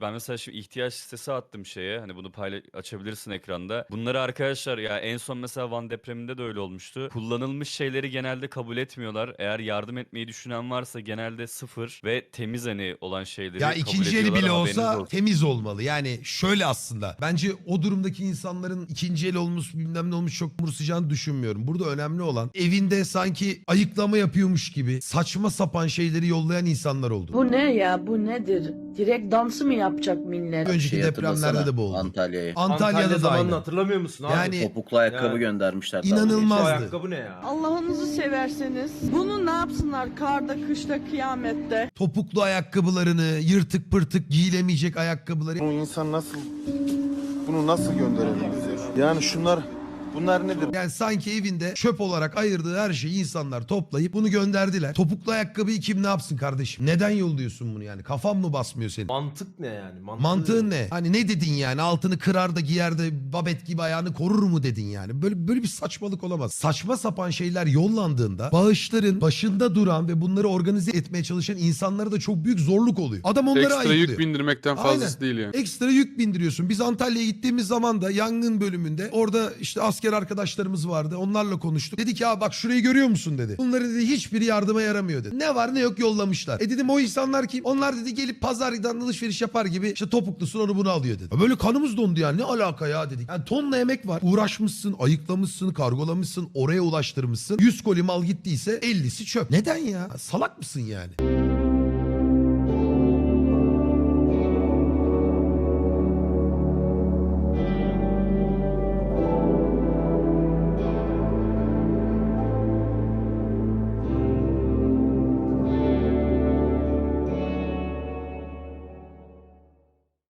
Ben mesela şimdi ihtiyaç listesi attım şeye. Hani bunu payla açabilirsin ekranda. Bunları arkadaşlar ya en son mesela Van depreminde de öyle olmuştu. Kullanılmış şeyleri genelde kabul etmiyorlar. Eğer yardım etmeyi düşünen varsa genelde sıfır ve temiz hani olan şeyleri Ya kabul ikinci el ediyorlar, bile olsa olsun. temiz olmalı. Yani şöyle aslında. Bence o durumdaki insanların ikinci el olmuş bilmem ne olmuş çok umursayacağını düşünmüyorum. Burada önemli olan evinde sanki ayıklama yapıyormuş gibi saçma sapan şeyleri yollayan insanlar oldu. Bu ne ya bu nedir? Direkt dansı mı yapacak millet? Önceki Şey depremlerde hatırlasana, de bu oldu. Antalya'yı. Antalya'da Antalya da zamanını aynı. hatırlamıyor musun abi? Yani Topuklu ayakkabı Ya. göndermişler. İnanılmaz. Şu Olmazdı. ayakkabı ne ya? Allah'ınızı severseniz bunu ne yapsınlar karda, kışta, kıyamette? topuklu ayakkabılarını, yırtık pırtık giyilemeyecek ayakkabıları. Bu insan nasıl bunu nasıl gönderebilir? Yani şunlar bunlar nedir? Yani sanki evinde çöp olarak ayırdığı her şeyi insanlar toplayıp bunu gönderdiler. Topuklu ayakkabıyı kim ne yapsın kardeşim? Neden yolluyorsun bunu yani? Kafan mı basmıyor senin? Mantık ne yani? Mantığı Mantığın ne? Hani ne dedin yani? Altını kırar da giyer de babet gibi ayağını korur mu dedin yani? Böyle böyle bir saçmalık olamaz. Saçma sapan şeyler yollandığında bağışların başında duran ve bunları organize etmeye çalışan insanlara da çok büyük zorluk oluyor. Adam onları Ekstra ayıklıyor. yük bindirmekten Aynen. fazlası değil yani. Ekstra yük bindiriyorsun. Biz Antalya'ya gittiğimiz zaman da yangın bölümünde orada işte asker arkadaşlarımız vardı. Onlarla konuştuk. Dedi ki ya bak şurayı görüyor musun dedi. Bunların dedi hiçbiri yardıma yaramıyor dedi. Ne var ne yok yollamışlar. E dedim o insanlar kim? Onlar dedi gelip pazardan alışveriş yapar gibi işte topuklusun onu bunu alıyor dedi. Ya Böyle kanımız dondu ya ne alaka ya dedik. Yani tonla emek var. Uğraşmışsın, ayıklamışsın, kargolamışsın, oraya ulaştırmışsın. 100 koli mal gittiyse 50'si çöp. Neden ya? Salak mısın yani?